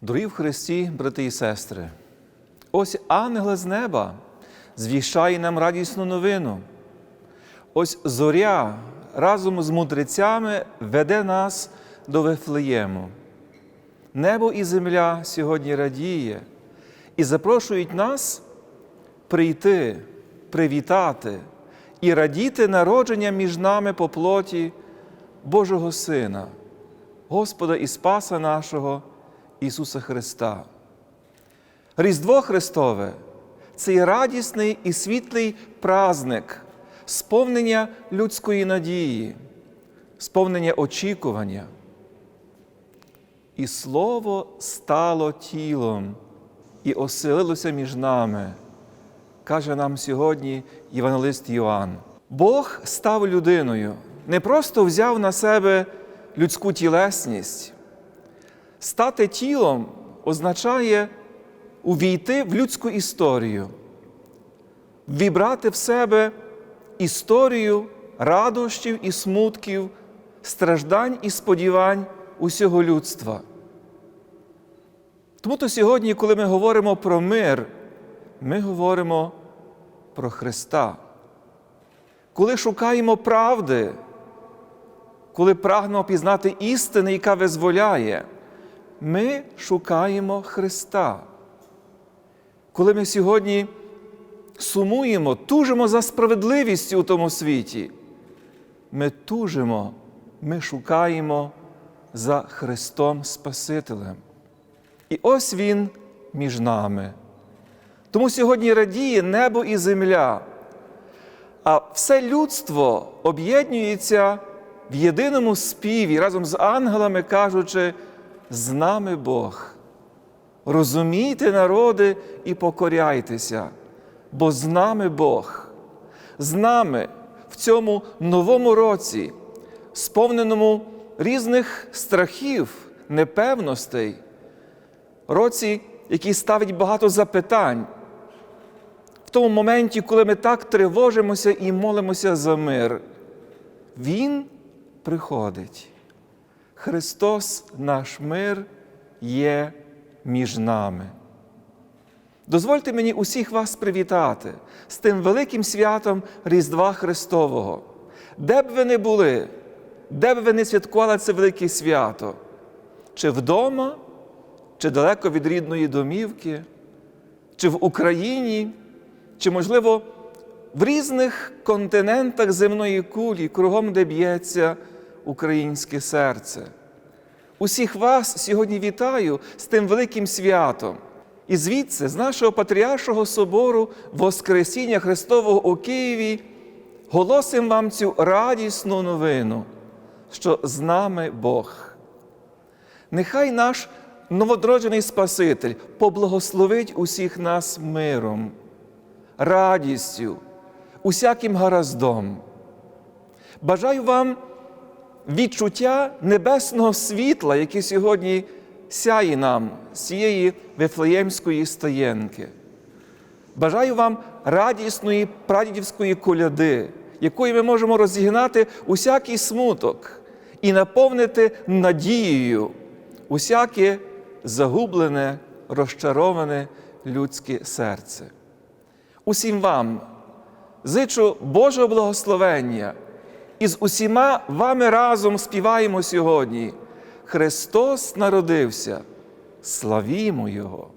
Дорогі в Христі, брати і сестри, ось ангел з неба звіщає нам радісну новину. Ось зоря разом з мудрецями веде нас до Вифлеєму. Небо і земля сьогодні радіє і запрошують нас прийти, привітати і радіти народження між нами по плоті Божого Сина, Господа і Спаса нашого Ісуса Христа. Різдво Христове це є радісний і світлий праздник, сповнення людської надії, сповнення очікування. І Слово стало тілом і оселилося між нами, каже нам сьогодні Євангелист Йоанн. Бог став людиною, не просто взяв на себе людську тілесність. Стати тілом означає увійти в людську історію, вібрати в себе історію радощів і смутків, страждань і сподівань усього людства. Тому то сьогодні, коли ми говоримо про мир, ми говоримо про Христа. Коли шукаємо правди, коли прагнемо пізнати істини, яка визволяє, ми шукаємо Христа. Коли ми сьогодні сумуємо, тужимо за справедливістю у тому світі, ми тужимо, ми шукаємо за Христом Спасителем. І ось Він між нами. Тому сьогодні радіє небо і земля, а все людство об'єднується в єдиному співі разом з ангелами, кажучи, з нами Бог. Розумійте, народи, і покоряйтеся, бо з нами Бог, з нами в цьому новому році, сповненому різних страхів, непевностей, році, який ставить багато запитань. В тому моменті, коли ми так тривожимося і молимося за мир, Він приходить. Христос, наш мир, є між нами. Дозвольте мені усіх вас привітати з тим великим святом Різдва Христового. Де б ви не були, де б ви не святкували це велике свято, чи вдома, чи далеко від рідної домівки, чи в Україні, чи, можливо, в різних континентах земної кулі, кругом, де б'ється українське серце. Усіх вас сьогодні вітаю з тим великим святом. І звідси, з нашого Патріаршого собору Воскресіння Христового у Києві, голосимо вам цю радісну новину, що з нами Бог. Нехай наш новодроджений Спаситель поблагословить усіх нас миром, радістю, усяким гараздом. Бажаю вам відчуття небесного світла, яке сьогодні сяє нам з цієї Вифлеємської стаєнки. Бажаю вам радісної прадідівської коляди, якою ми можемо розігнати усякий смуток і наповнити надією усяке загублене, розчароване людське серце. Усім вам зичу Божого благословення і з усіма вами разом співаємо сьогодні. Христос народився, славімо Його!